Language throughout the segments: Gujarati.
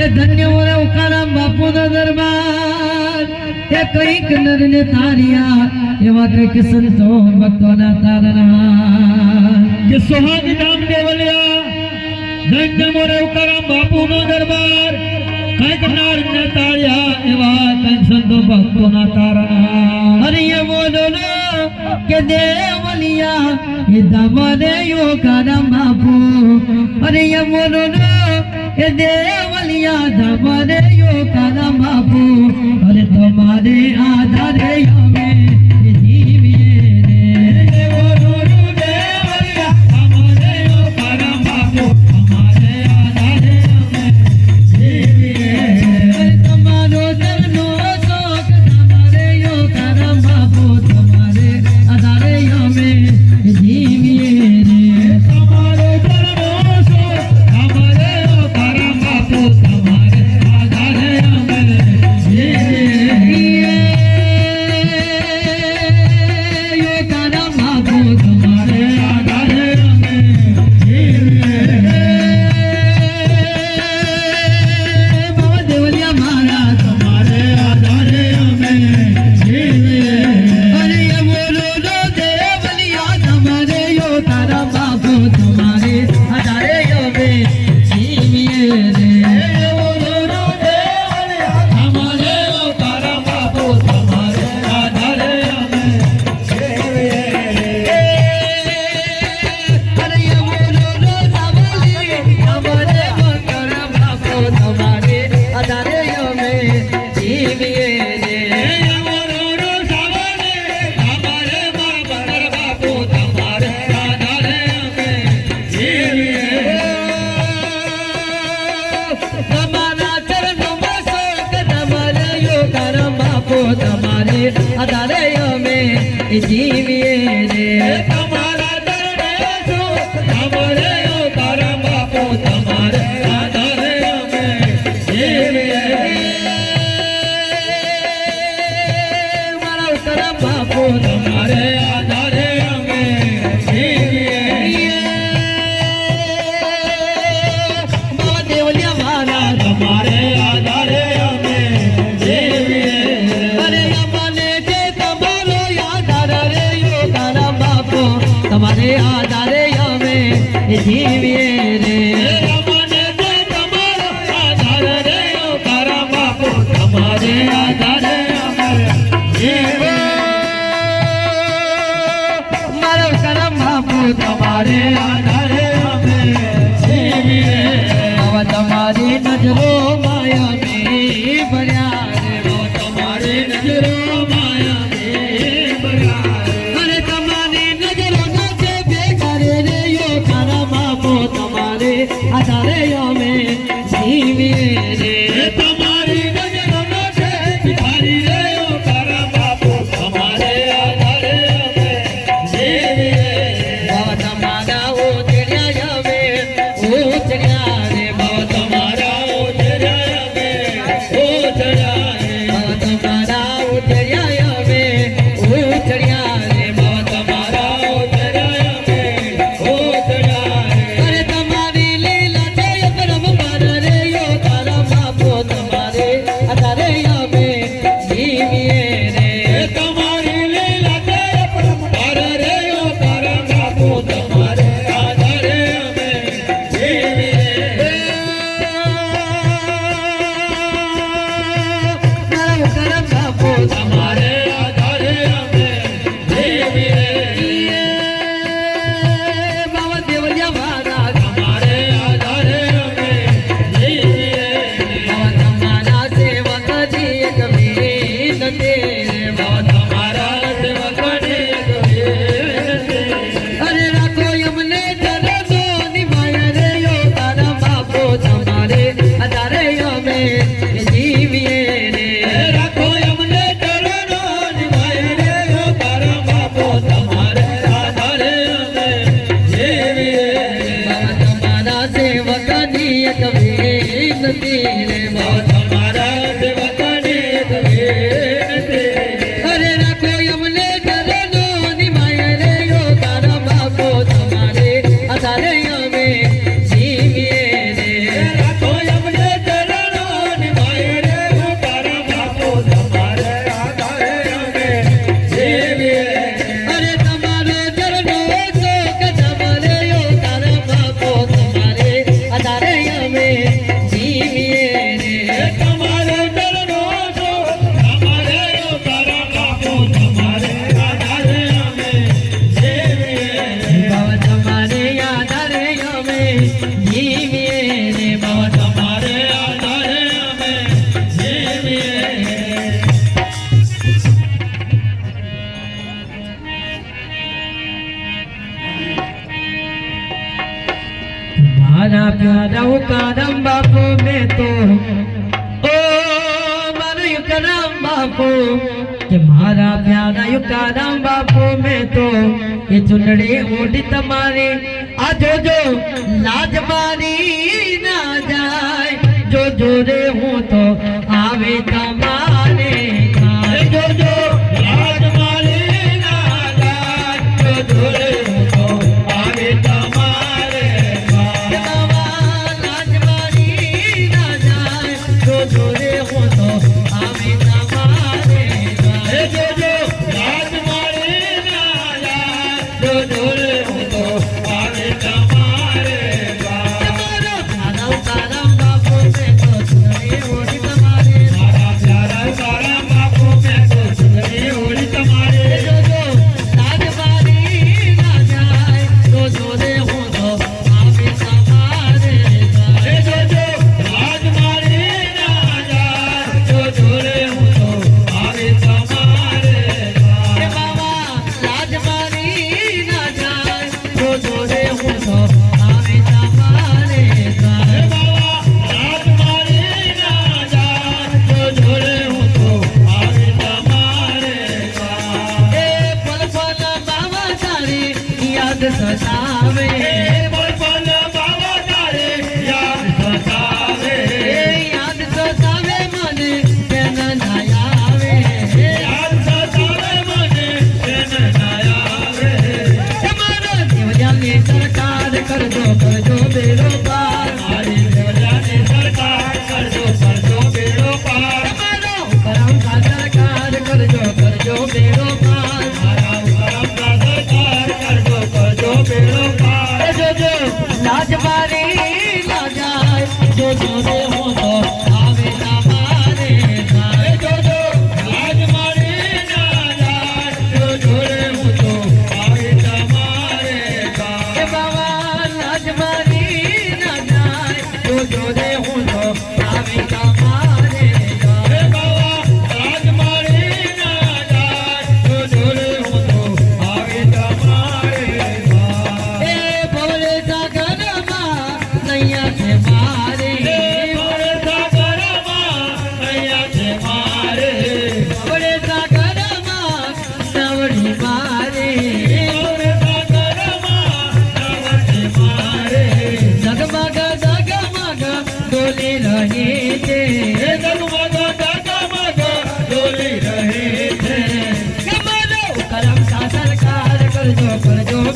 એ ધન્ય મોરે ઉકારામ બાપુનો દરબાર. એ કંઈક નરને તારિયા એવા કંઈક સંતો ભક્તોના તારણા. કે સોહાગ ધામ દેવલિયા ધન્ય મોરે ઉકારામ બાપુનો દરબાર. કંઈક નરને તારિયા એવા કંઈક સંતો ભક્તોના તારણા. હરિયે મોદોના કે દેવલિયા, એ દમરે યો કરમ બાપુ. અરે યમનો એ દેવલિયા દમરે યો કરમ બાપુ. અરે તમારે આધારે યમ તારે અમે જીવીએ રે તમારે આધારે અમે જીવીએ રે. તમારે આધારે મારો કરમ બાપુ તમારે આધારે અમે જીવીએ તમારી નજરો માયા ભર્યા રે તમારી નજરો માયા હજારે અમે જીવીએ রে মা બાપુ, કે મારા પ્યારા યુકારામ બાપુ, મેં તો એ ચૂંટણી ઓઢી તમારી. આ જોજો, લાજ મારી ના જાય. જો રે હું તો આવે તા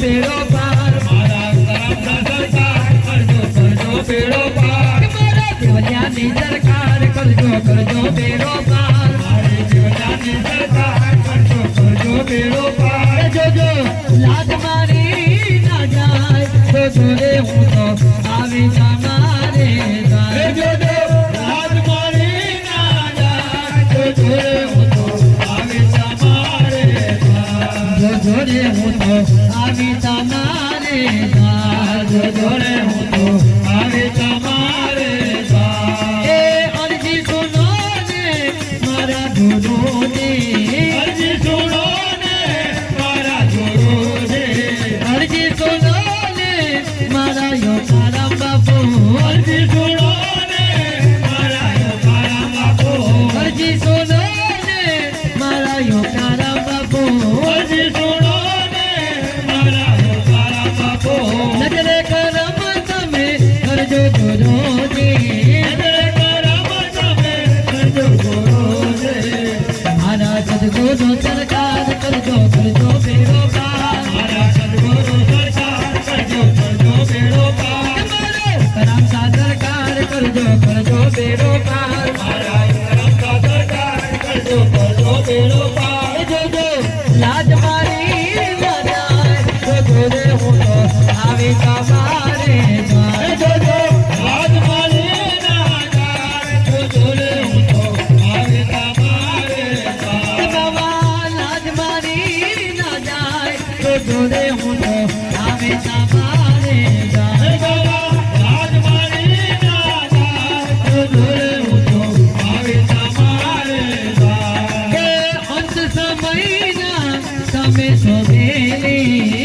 પેડો પાર મારા પેડો પાર. મારા દેવજાની કરજો કરજો પેડો પાર. મારે દેવજાની દરકાર કરજો કરજો પેડો આવે તમારે ધોરે હું તો તમારે આવી કામ में सोने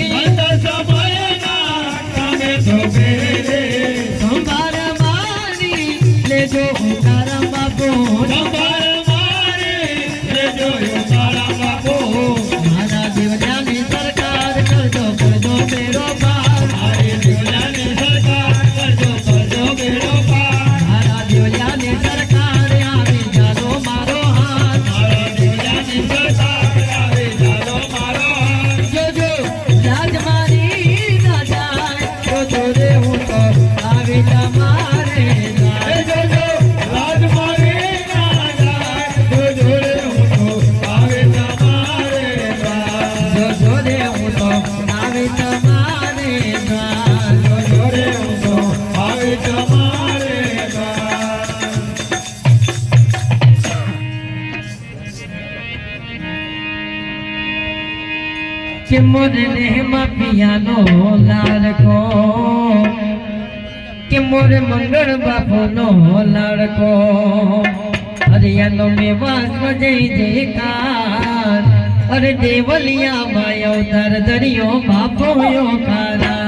મોરને માં પિયાનો લાડકો કે. મોર મંગળ બાપુનો લાડકો હરિયાનો મેવાસ જય જયકાર. અરે દેવલિયા માય અવતાર દરિયો બાપો યો કારા.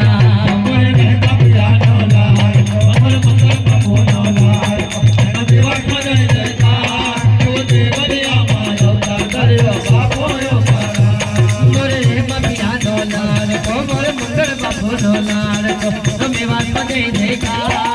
ભગવાન બધે દેખાડા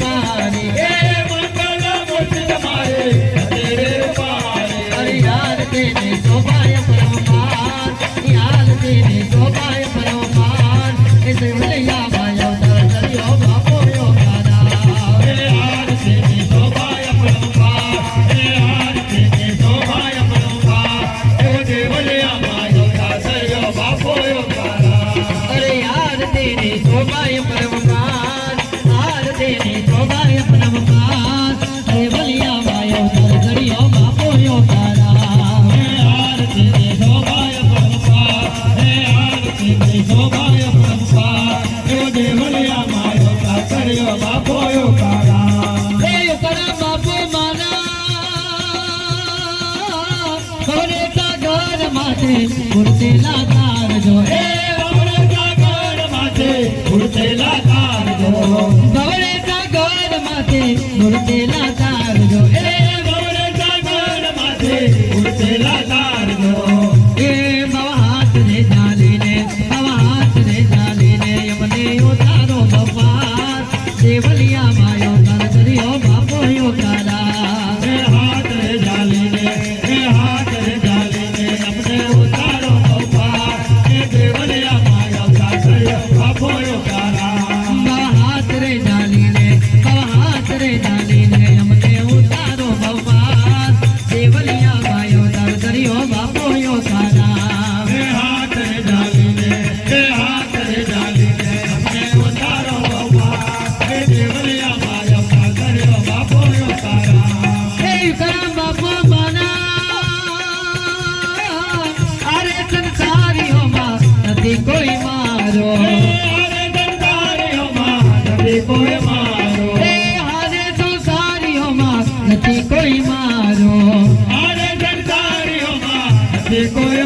তোমারে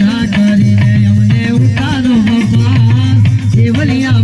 ઢાઢરીને અમને ઉતારો બાપા